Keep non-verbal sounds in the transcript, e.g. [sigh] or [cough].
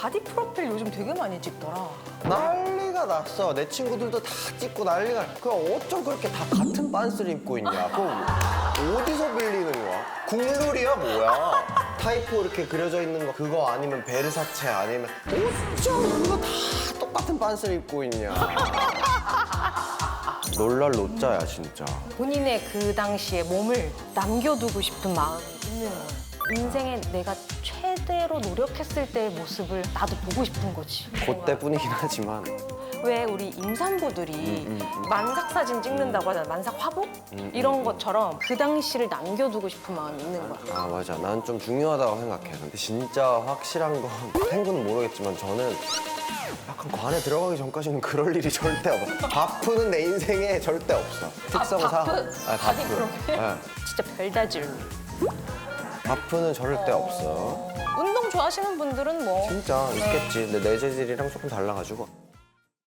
바디 프로필 요즘 되게 많이 찍더라. 난리가 났어. 내 친구들도 다 찍고 난리가. 그 어쩜 그렇게 다 같은 빤스를 입고 있냐? 그럼 어디서 빌리는 거야? 국룰이야 뭐야? 타이포 이렇게 그려져 있는 거 그거 아니면 베르사체 아니면 어쩜 이거 다 똑같은 빤스를 입고 있냐? [laughs] 놀랄 노자야 진짜. 본인의 그 당시의 몸을 남겨두고 싶은 마음이 있는 거예요. 인생에 내가 최 대로 노력했을 때의 모습을 나도 보고 싶은 거지. 그때뿐이긴 하지만 왜 우리 임산부들이 음, 만삭 사진 찍는다고 하잖아. 만삭 화보? 이런 것처럼 그 당시를 남겨두고 싶은 마음이 있는 거야. 아 맞아 난 좀 중요하다고 생각해 근데 진짜 확실한 건 [laughs] 탱구는 모르겠지만 저는 약간 관에 들어가기 전까지는 그럴 일이 절대 없어 바프는 내 인생에 절대 없어 특성상 바프? 아, 바프 프로필? 네. 진짜 별다질. 바프는 절대 없어. 운동 좋아하시는 분들은 뭐. 진짜 있겠지. 근데 내 재질이랑 조금 달라가지고